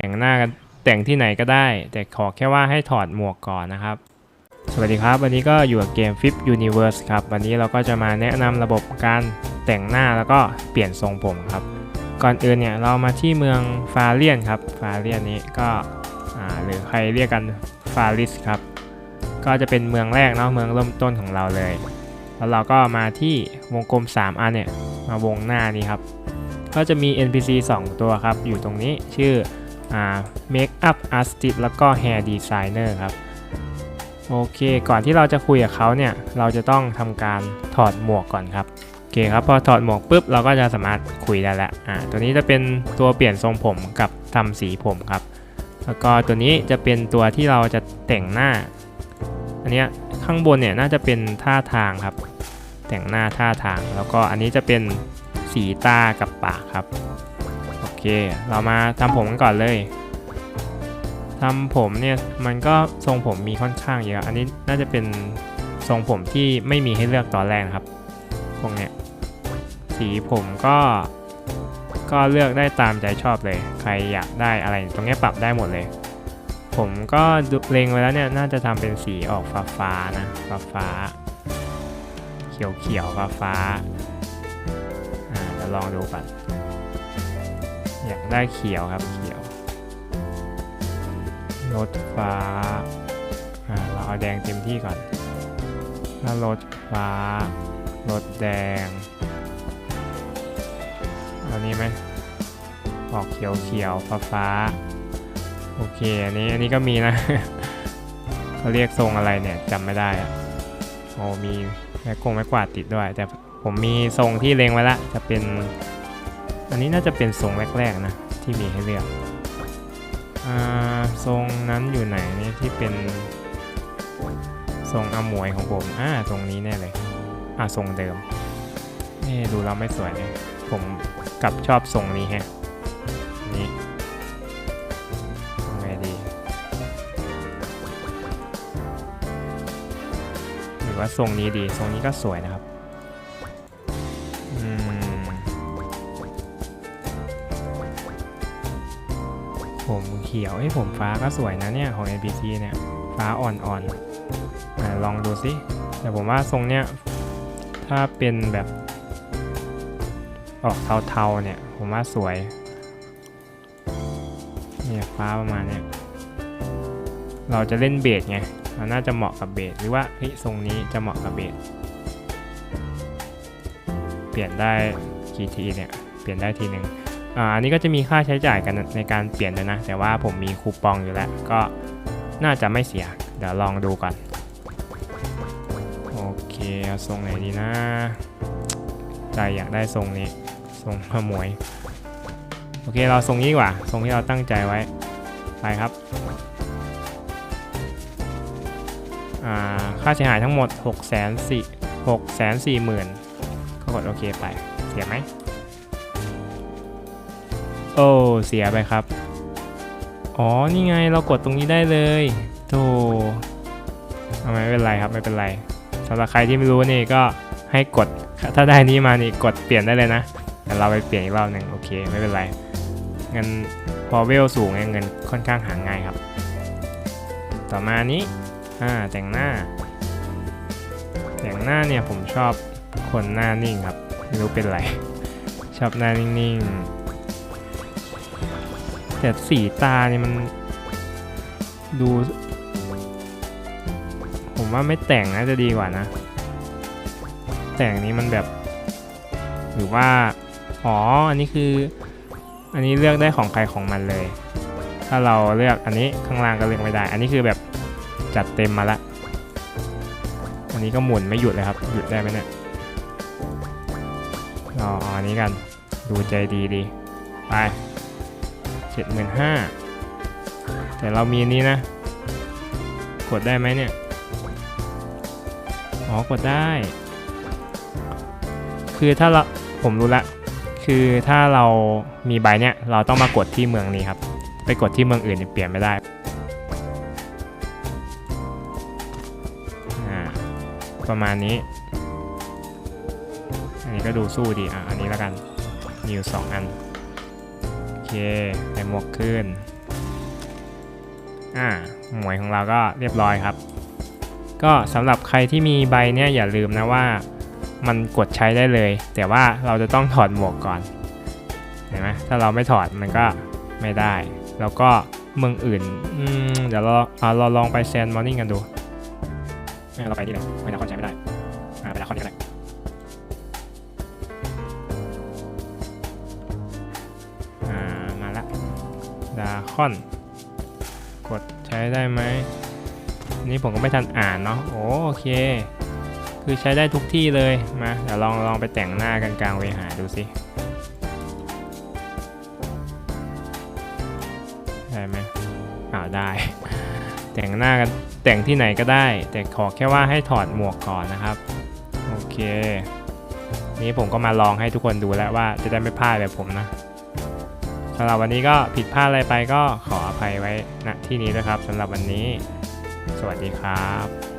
แต่งหน้ากันแต่งที่ไหนก็ได้ แต่ขอแค่ว่าให้ถอดหมวกก่อนนะครับ สวัสดีครับ วันนี้ก็อยู่กับเกม Flip Universe ครับ วันนี้เราก็จะมาแนะนำระบบการแต่งหน้าแล้วก็เปลี่ยนทรงผมครับ ก่อนอื่นเนี่ยเรามาที่เมืองฟาเลียนครับฟาเลียนนี้ก็หรือใครเรียกกันฟาริสครับ ก็จะเป็นเมืองแรกเนาะเมืองเริ่มต้นของเราเลย แล้วเราก็มาที่วงกลม 3 อันเนี่ยมาวงหน้านี้ครับ ก็จะมี NPC 2 ตัวครับ อยู่ตรงนี้ชื่อ Makeup Artist แล้วก็ Hair Designer ครับ โอเค ก่อนที่เราจะคุยกับเขาเนี่ย เราจะต้องทำการถอดหมวกก่อนครับ โอเคครับ พอถอดหมวกปุ๊บ เราก็จะสามารถคุยได้แล้วอ่าตัวนี้จะเป็นตัวเปลี่ยนทรงผมกับทำสีผมครับ แล้วก็ตัวนี้จะเป็นตัวที่เราจะแต่งหน้า อันนี้ข้างบนเนี่ยน่าจะเป็นท่าทางครับ แต่งหน้าท่าทาง แล้วก็อันนี้จะเป็นสีตากับปากครับ เค เรามาทำผมกันก่อนเลยทำผมเนี่ยมันก็ทรงผมมีค่อนข้างเยอะ อันนี้น่าจะเป็นทรงผมที่ไม่มีให้เลือกตอนแรกนะครับพวกเนี้ยสีผมก็ก็เลือกได้ตามใจชอบเลย ใครอยากได้อะไรตรงนี้ปรับได้หมดเลย ผมก็เล็งไว้แล้วเนี่ยน่าจะทำเป็นสีออกฟ้าฟ้าๆนะฟ้าฟ้าๆเขียวเขียวฟ้าฟ้าๆอ่าเดี๋ยวลองดูก่อน อยากได้เขียวครับเขียวรถฟ้าอ่าเราเอาแดงเต็มที่ก่อนแล้วรถฟ้ารถแดงเอานี้ไหมออกเขียวเขียวฟ้าฟ้าโอเคอันนี้อันนี้ก็มีนะเขาเรียกทรงอะไรเนี่ยจำไม่ได้อะโอ้มีแม่กงแม่กวาดติดด้วย แต่ผมมีทรงที่เล็งไว้ละจะเป็น อันนี้น่าจะเป็นทรงแรกๆนะที่มีให้เลือกอ่าทรงนั้นอยู่ไหนนี่ที่เป็นทรงอมวยของผมอ่าตรงนี้แน่เลย อ่าทรงเดิมนี่ดูเราไม่สวยเลยผมกลับชอบทรงนี้ฮะนี่ทำไงดีหรือว่าทรงนี้ดีทรงนี้ก็สวยนะครับ ผมเขียวไอ้ผมฟ้าก็สวยนะเนี่ย ของ NPC เนี่ย ฟ้าอ่อนๆอ่าลองดูสิแต่ผมว่าทรงเนี้ยถ้าเป็นแบบออกเทาๆเนี่ย ผมว่าสวยเนี่ยฟ้าประมาณเนี้ยเราจะเล่นเบสไงเราน่าจะเหมาะกับเบสหรือว่าเฮ้ยทรงนี้จะเหมาะกับเบสเปลี่ยนได้กี่ทีเนี่ย เปลี่ยนได้ทีหนึ่ง อันนี้ก็จะมีค่าใช้จ่ายกันในการเปลี่ยนด้วยนะ แต่ว่าผมมีคูปองอยู่แล้ว ก็น่าจะไม่เสีย เดี๋ยวลองดูก่อน โอเคเอาทรงไหนดีนะ ใจอยากได้ทรงนี้ ทรงขมวยโอเคเราทรงนี้ดีกว่าทรงที่เราตั้งใจไว้ ไปครับค่าเสียหายทั้งหมด 6 4 0 0 0 6 4 0 0 0 0ก็กดโอเคไป เสียไหม อ้เสียไปครับ อ๋อ นี่ไงเรากดตรงนี้ได้เลยโธ่ทำไมไม่เป็นไรครับไม่เป็นไรสำหรับใครที่ไม่รู้นี่ก็ให้กด ถ้าได้นี้มานี่กดเปลี่ยนได้เลยนะแต่เราไปเปลี่ยนอีกรอบหนึ่งโอเคไม่เป็นไรเงินพอเวลสูงเนี่ยเงินค่อนข้างหาง่ายครับ ต่อมานี้อ่าแต่งหน้า แต่งหน้าเนี่ยผมชอบคนหน้านิ่งครับไม่รู้เป็นไร ชอบหน้านิ่งๆ แต่สีตาเนี่ยมันดู ผมว่าไม่แต่งน่าจะดีกว่านะ แต่งนี้มันแบบ หรือว่า อ๋อ อันนี้คือ อันนี้เลือกได้ของใครของมันเลย ถ้าเราเลือกอันนี้ข้างล่างก็เลือกไม่ได้ อันนี้คือแบบจัดเต็มมาละ อันนี้ก็หมุนไม่หยุดเลยครับ หยุดได้ไหมเนี่ยเรออันนี้กัน ดูใจดีดีไป เจ็ดหมื่นห้าแต่เรามีอันนี้นะ กดได้ไหมเนี่ย อ๋อ กดได้ คือถ้าเราผมรู้ละ คือถ้าเรามีใบเนี่ย เราต้องมากดที่เมืองนี้ครับ ไปกดที่เมืองอื่นเนี่ยเปลี่ยนไม่ได้อ่าประมาณนี้ อันนี้ก็ดูสู้ดี อะ อันนี้แล้วกันมีอยู่สองอัน เคใส่หมวกขึ้น อ่าหมวยของเราก็เรียบร้อยครับ ก็สำหรับใครที่มีใบเนี่ยอย่าลืมนะว่า มันกดใช้ได้เลย แต่ว่าเราจะต้องถอดหมวกก่อนเห็นไหมถ้าเราไม่ถอดมันก็ไม่ได้ แล้วก็เมืองอื่นเดี๋ยวเราเราลองไปแซนมอร์นิ่งกันดูเนี่ยเราไปที่ไหนไม่นาคอนใช้ไม่ได้ คอน กดใช้ได้ไหมนี่ผมก็ไม่ทันอ่านเนาะโอเค คือใช้ได้ทุกที่เลยมาเดี๋ยวลองลองไปแต่งหน้ากันกลางเวหาดูสิได้ไหมอ้าได้ แต่งหน้ากันแต่งที่ไหนก็ได้ แต่ขอแค่ว่าให้ถอดหมวกก่อนนะครับ โอเค นี้ผมก็มาลองให้ทุกคนดูแล้วว่าจะได้ไม่พลาดแบบผมนะำหรับวันนี้ก็ผิดพลาดอะไรไปก็ขออภัยไว้ณที่นี้นะครับสำหรับวันนี้ สวัสดีครับ